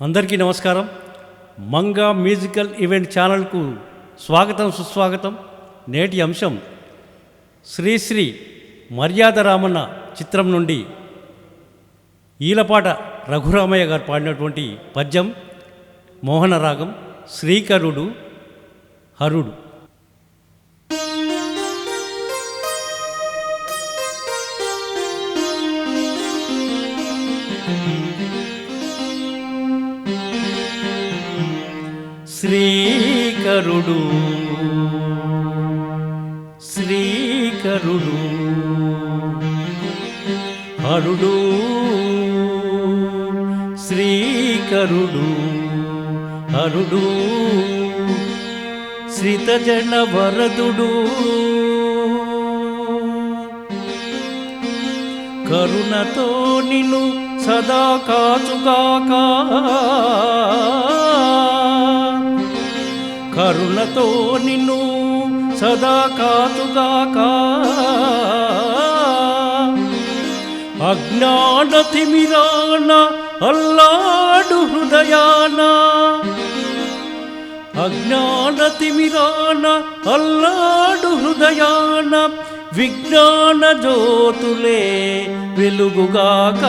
అందరికీ నమస్కారం. Manga musical event ఛానల్కు స్వాగతం సుస్వాగతం. నేటి అంశం శ్రీశ్రీ మర్యాద రామన్న చిత్రం నుండి ఈలపాట రఘురామయ్య గారు పాడినటువంటి పద్యం మోహనరాగం శ్రీకరుడు హరుడు. శ్రీకరుడు. శ్రీకరుడు. హరుడు శ్రీకరుడు. హరుడు శ్రీతజన వరదుడు. కరుణతో నిన్ను సదా కాచుగాక. కరుణతో నిన్ను సదా కాతుగాక. అజ్ఞాన తిమిరాన అల్లాడు హృదయాన. అజ్ఞాన తిమిరాన అల్లాడు హృదయాన విజ్ఞాన జ్యోతులే వెలుగుగాక.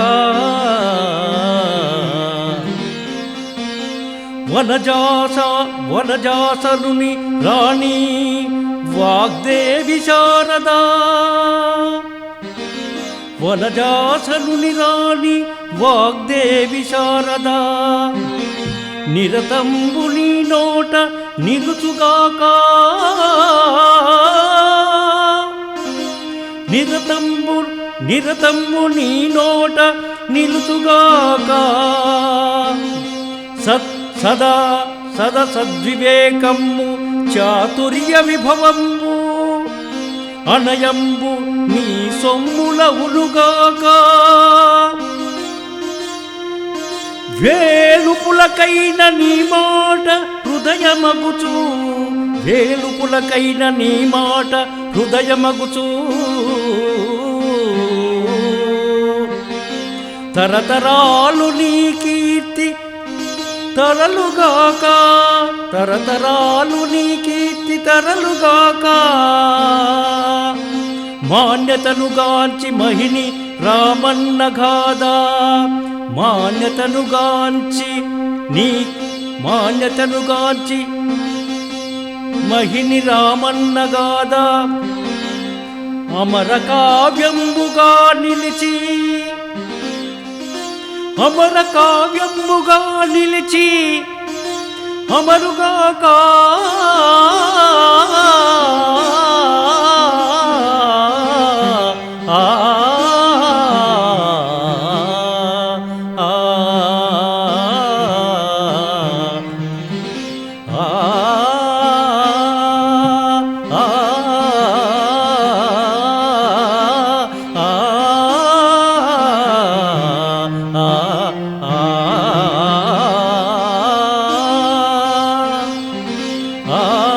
వనజాస వనజాసరుని రాణి వాగ్దేవి శారదా. వనజాసరుని రాణి వాగ్దేవి శారదా. నిరతంబుని నోట నిలుచుగాక. నిరతంబు నిరతంబు నీ నోట నిలుచుగాక. సత్ సదా సద సద్వివేకము చాతుర్య విభవంబు అనయంబు నీ సొమ్ముల ఉలుగాక. వేలుపులకైన నీ మాట హృదయమగుచు. వేలుపులకైన నీ మాట హృదయమగుచు. తరతరాలు నీకీ తరలుగాక తరతరాలు నీ కీర్తి తరలుగాక. మాన్యతను గాంచి మహిని రామన్న గాదా మాన్యతను గాంచి నీ మాన్యతను గాంచి మహిని రామన్న గాదా అమర కావ్యంబుగా నిలిచి అమర కావ్యముగా నిలిచి అమరుగాక. Ah.